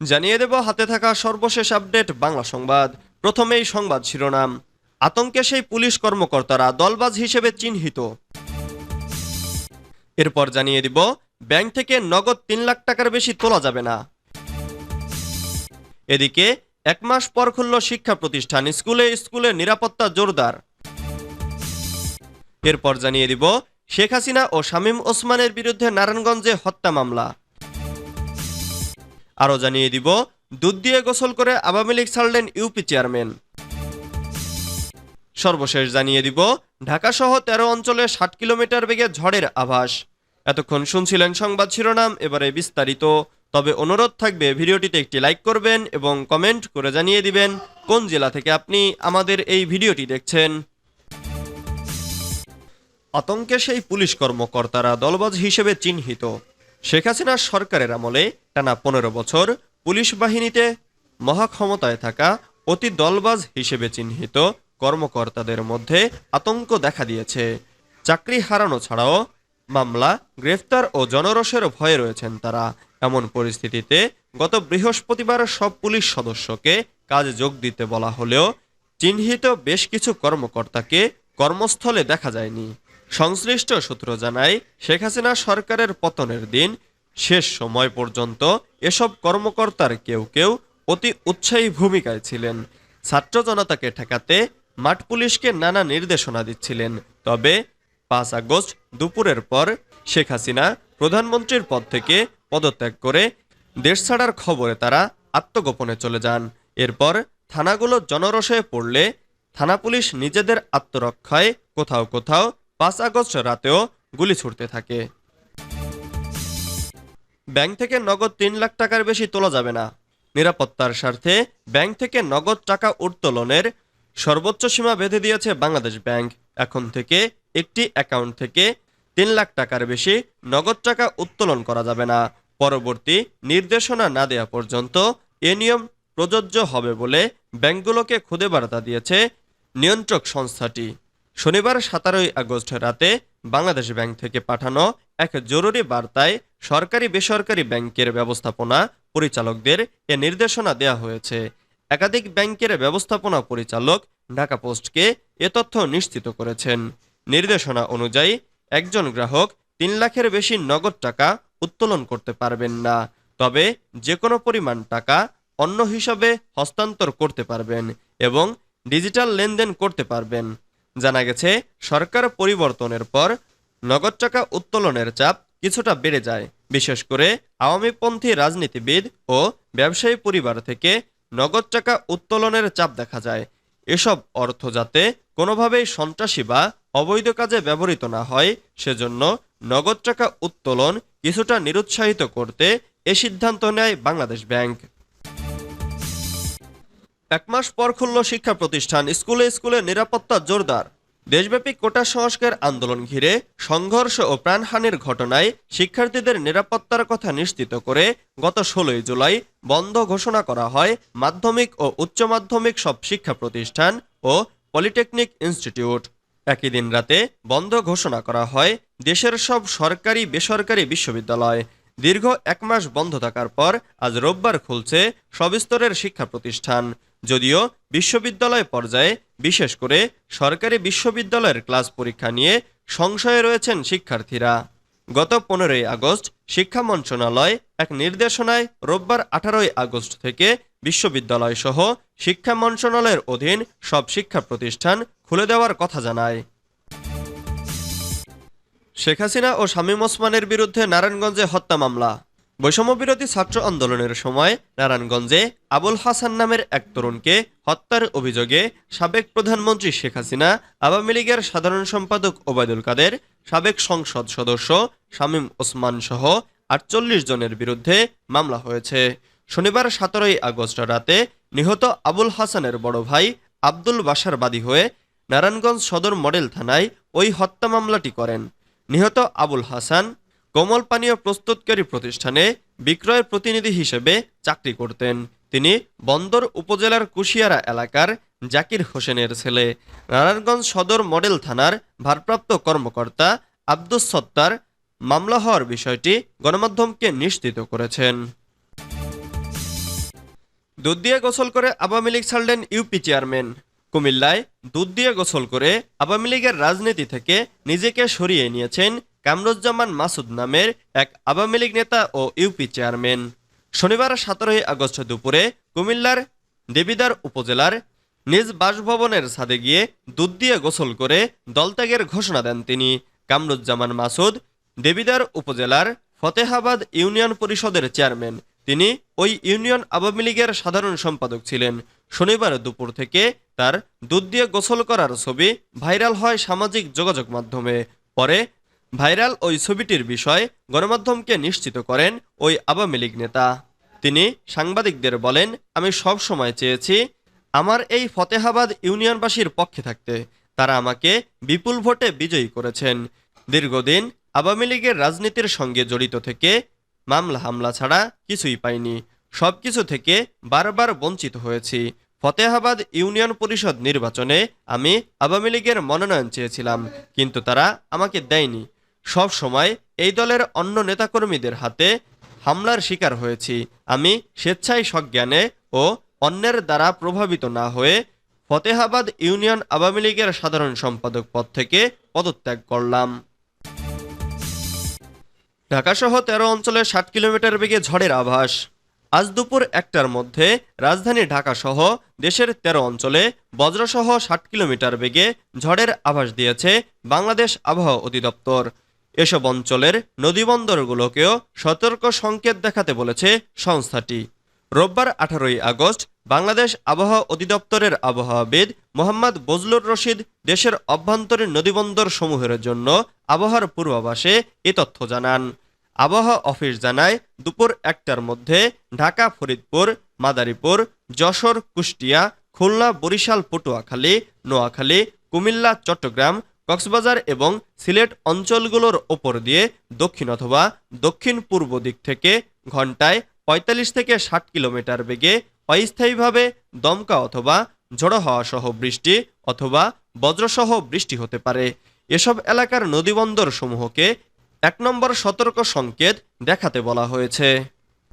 জানিয়ে দেব হাতে থাকা সর্বশেষ আপডেট বাংলা সংবাদ। প্রথমেই সংবাদ শিরোনাম। আতঙ্কে সেই পুলিশ কর্মকর্তারা দলবাজ হিসেবে চিহ্নিত। এরপর জানিয়ে দিব, ব্যাংক থেকে নগদ তিন লাখ টাকার বেশি তোলা যাবে না। এদিকে, এক মাস পর খুলল শিক্ষা প্রতিষ্ঠান, স্কুলে স্কুলে নিরাপত্তা জোরদার। এরপর জানিয়ে দিব, শেখ হাসিনা ও শামীম ওসমানের বিরুদ্ধে নারায়ণগঞ্জে হত্যা মামলা। আরও জানিয়ে দিব, দুধ দিয়ে গোসল করে আওয়ামী লীগ ছাড়লেন ইউপি চেয়ারম্যান। সর্বশেষ জানিয়ে দিব ঢাকা সহ তেরো অঞ্চলে ষাট কিলোমিটার বেগে ঝড়ের আভাস। এতক্ষণ শুনছিলেন সংবাদ শিরোনাম, এবারে বিস্তারিত। তবে অনুরোধ থাকবে, ভিডিওটিতে একটি লাইক করবেন এবং কমেন্ট করে জানিয়ে দিবেন কোন জেলা থেকে আপনি আমাদের এই ভিডিওটি দেখছেন। আতঙ্কে সেই পুলিশ কর্মকর্তারা দলবাজ হিসেবে চিহ্নিত। শেখ হাসিনার সরকারের আমলে টানা পনেরো বছর পুলিশ বাহিনীতে মহাক্ষমতায় থাকা অতি দলবাজ হিসেবে চিহ্নিত কর্মকর্তাদের মধ্যে আতঙ্ক দেখা দিয়েছে। চাকরি হারানো ছাড়াও মামলা, গ্রেফতার ও জনরোষের ভয়ে রয়েছেন তারা। এমন পরিস্থিতিতে গত বৃহস্পতিবার সব পুলিশ সদস্যকে কাজে যোগ দিতে বলা হলেও চিহ্নিত বেশ কিছু কর্মকর্তাকে কর্মস্থলে দেখা যায়নি। সংশ্লিষ্ট সূত্র জানায়, শেখ হাসিনা সরকারের পতনের দিন শেষ সময় পর্যন্ত এসব কর্মকর্তার কেউ কেউ অতি উৎসাহী ভূমিকায় ছিলেন। ছাত্র জনতাকে ঠেকাতে মাঠ পুলিশকে নানা নির্দেশনা দিচ্ছিলেন। তবে পাঁচ আগস্ট দুপুরের পর শেখ হাসিনা প্রধানমন্ত্রীর পদ থেকে পদত্যাগ করে দেশ ছাড়ার খবরে তারা আত্মগোপনে চলে যান। এরপর থানাগুলো জনরসে পড়লে থানা পুলিশ নিজেদের আত্মরক্ষায় কোথাও কোথাও পাঁচ আগস্ট রাতেও গুলি ছুটতে থাকে। ব্যাংক থেকে নগদ তিন লাখ টাকার বেশি তোলা যাবে না। নিরাপত্তার স্বার্থে ব্যাংক থেকে নগদ টাকা উত্তোলনের সর্বোচ্চ সীমা বেঁধে দিয়েছে বাংলাদেশ ব্যাংক। এখন থেকে একটি অ্যাকাউন্ট থেকে তিন লাখ টাকার বেশি নগদ টাকা উত্তোলন করা যাবে না। পরবর্তী নির্দেশনা না দেওয়া পর্যন্ত এ নিয়ম প্রযোজ্য হবে বলে ব্যাংকগুলোকে খুদে বার্তা দিয়েছে নিয়ন্ত্রক সংস্থাটি। শনিবার সতেরোই আগস্ট রাতে বাংলাদেশ ব্যাংক থেকে পাঠানো এক জরুরি বার্তায় সরকারি বেসরকারি ব্যাংকের ব্যবস্থাপনা পরিচালকদের এ নির্দেশনা দেওয়া হয়েছে। একাধিক ব্যাংকের ব্যবস্থাপনা পরিচালক ঢাকা পোস্টকে এ তথ্য নিশ্চিত করেছেন। নির্দেশনা অনুযায়ী, একজন গ্রাহক তিন লাখের বেশি নগদ টাকা উত্তোলন করতে পারবেন না, তবে যে কোনো পরিমাণ টাকা অন্য হিসাবে হস্তান্তর করতে পারবেন এবং ডিজিটাল লেনদেন করতে পারবেন। জানা গেছে, সরকার পরিবর্তনের পর নগদ টাকা উত্তোলনের চাপ কিছুটা বেড়ে যায়। বিশেষ করে আওয়ামীপন্থী রাজনীতিবিদ ও ব্যবসায়ী পরিবার থেকে নগদ টাকা উত্তোলনের চাপ দেখা যায়। এসব অর্থ যাতে কোনোভাবেই সন্ত্রাসী বা অবৈধ কাজে ব্যবহৃত না হয়, সেজন্য নগদ টাকা উত্তোলন কিছুটা নিরুৎসাহিত করতে এ সিদ্ধান্ত নেয় বাংলাদেশ ব্যাংক। এক মাস পর খুলল শিক্ষা প্রতিষ্ঠান। স্কুলে স্কুলে নিরাপত্তা জোরদার। দেশব্যাপী কোটা সংস্কার আন্দোলন ঘিরে সংঘর্ষ ও প্রাণহানির ঘটনায় শিক্ষার্থীদের নিরাপত্তার কথা নিশ্চিত করে গত ষোলোই জুলাই বন্ধ ঘোষণা করা হয় মাধ্যমিক ও উচ্চ মাধ্যমিক সব শিক্ষা প্রতিষ্ঠান ও পলিটেকনিক ইনস্টিটিউট। একই দিন রাতে বন্ধ ঘোষণা করা হয় দেশের সব সরকারি বেসরকারি বিশ্ববিদ্যালয়। দীর্ঘ এক মাস বন্ধ থাকার পর আজ রোববার খুলছে সবিস্তরের শিক্ষা প্রতিষ্ঠান। যদিও বিশ্ববিদ্যালয় পর্যায়ে, বিশেষ করে সরকারি বিশ্ববিদ্যালয়ের ক্লাস পরীক্ষা নিয়ে সংশয়ে রয়েছেন শিক্ষার্থীরা। গত পনেরোই আগস্ট শিক্ষা মন্ত্রণালয় এক নির্দেশনায় রোববার আঠারোই আগস্ট থেকে বিশ্ববিদ্যালয় সহ শিক্ষা মন্ত্রণালয়ের অধীন সব শিক্ষা প্রতিষ্ঠান খুলে দেওয়ার কথা জানায়। শেখ হাসিনা ও শামীম ওসমানের বিরুদ্ধে নারায়ণগঞ্জে হত্যা মামলা। বৈষম্য বিরোধী ছাত্র আন্দোলনের সময় নারায়ণগঞ্জে আবুল হাসান নামের এক তরুণকে হত্যার অভিযোগে সাবেক প্রধানমন্ত্রী শেখ হাসিনা, আওয়ামী লীগের সাধারণ সম্পাদক ওবায়দুল কাদের, সাবেক সংসদ সদস্য শামীম ওসমান সহ আটচল্লিশ জনের বিরুদ্ধে মামলা হয়েছে। শনিবার সতেরোই আগস্ট রাতে নিহত আবুল হাসানের বড় ভাই আব্দুল বাসার বাদী হয়ে নারায়ণগঞ্জ সদর মডেল থানায় ওই হত্যা মামলাটি করেন। নিহত আবুল হাসান কোমল পানীয় প্রস্তুতকারী প্রতিষ্ঠানে বিক্রয়ের প্রতিনিধি হিসেবে চাকরি করতেন। তিনি বন্দর উপজেলার কুশিয়ারা এলাকার জাকির হোসেনের ছেলে। নারায়ণগঞ্জ সদর মডেল থানার ভারপ্রাপ্ত কর্মকর্তা আব্দুস সত্তার মামলা হওয়ার বিষয়টি গণমাধ্যমকে নিশ্চিত করেছেন। দুধ দিয়ে গোসল করে আওয়ামী লীগ ছাড়লেন ইউপি চেয়ারম্যান। কুমিল্লায় দুধ দিয়ে গোসল করে আওয়ামী লীগের রাজনীতি থেকে নিজেকে সরিয়ে নিয়েছেন কামরুজ্জামান মাসুদ নামের এক আওয়ামী লীগ নেতা ও ইউপি চেয়ারম্যান। শনিবার সতেরোই আগস্ট দুপুরে কুমিল্লার দেবিদার উপজেলার নিজ বাসভবনের ছাদে গিয়ে দুধ দিয়ে গোসল করে দলত্যাগের ঘোষণা দেন তিনি। কামরুজ্জামান মাসুদ দেবিদার উপজেলার ফতেহাবাদ ইউনিয়ন পরিষদের চেয়ারম্যান। তিনি ওই ইউনিয়ন আওয়ামী লীগের সাধারণ সম্পাদক ছিলেন। শনিবার দুপুর থেকে তার দুধ দিয়ে গোসল করার ছবি ভাইরাল হয় সামাজিক যোগাযোগ মাধ্যমে। পরে ভাইরাল ওই ছবিটির বিষয় গণমাধ্যমকে নিশ্চিত করেন ওই আওয়ামী লীগ নেতা। তিনি সাংবাদিকদের বলেন, আমি সব সময় চেয়েছি আমার এই ফতেহাবাদ ইউনিয়নবাসীর পক্ষে থাকতে। তারা আমাকে বিপুল ভোটে বিজয়ী করেছেন। দীর্ঘদিন আওয়ামী লীগের রাজনীতির সঙ্গে জড়িত থেকে মামলা হামলা ছাড়া কিছুই পাইনি। সব কিছু থেকে বারবার বঞ্চিত হয়েছি। ফতেহাবাদ ইউনিয়ন পরিষদ নির্বাচনে আমি আওয়ামী লীগের মনোনয়ন চেয়েছিলাম, কিন্তু তারা আমাকে দেয়নি। সব সময় এই দলের অন্য নেতাকর্মীদের হাতে হামলার শিকার হয়েছি। আমি স্বেচ্ছায় সজ্ঞানে ও অন্যের দ্বারা প্রভাবিত না হয়ে ফতেহাবাদ ইউনিয়ন আওয়ামী লীগের সাধারণ সম্পাদক পদ থেকে পদত্যাগ করলাম। ঢাকাসহ তেরো অঞ্চলে ষাট কিলোমিটার বেগে ঝড়ের আভাস। আজ দুপুর একটার মধ্যে রাজধানী ঢাকাসহ দেশের তেরো অঞ্চলে বজ্রসহ ষাট কিলোমিটার বেগে ঝড়ের আভাস দিয়েছে বাংলাদেশ আবহাওয়া অধিদপ্তর। এসব অঞ্চলের নদীবন্দরগুলোকেও সতর্ক সংকেত দেখাতে বলেছে সংস্থাটি। রোববার আঠারোই আগস্ট বাংলাদেশ আবহাওয়া অধিদপ্তরের আবহাওয়াবিদ মোহাম্মদ বজলুর রশিদ দেশের অভ্যন্তরীণ নদীবন্দর সমূহের জন্য আবহাওয়ার পূর্বাভাসে এ তথ্য জানান। আবহাওয়া অফিস জানায়, দুপুর একটার মধ্যে ঢাকা, ফরিদপুর, মাদারীপুর, যশোর, কুষ্টিয়া, খুলনা, বরিশাল, পটুয়াখালী, নোয়াখালী, কুমিল্লা, চট্টগ্রাম কক্সবাজার এবং সিলেট অঞ্চলগুলোর ওপর দিয়ে দক্ষিণ অথবা দক্ষিণ পূর্ব দিক থেকে ঘন্টায় পঁয়তাল্লিশ থেকে ষাট কিলোমিটার বেগে অস্থায়ীভাবে দমকা অথবা ঝড়ো হাওয়া সহ বৃষ্টি অথবা বজ্রসহ বৃষ্টি হতে পারে। এসব এলাকার নদীবন্দর সমূহকে এক নম্বর সতর্ক সংকেত দেখাতে বলা হয়েছে।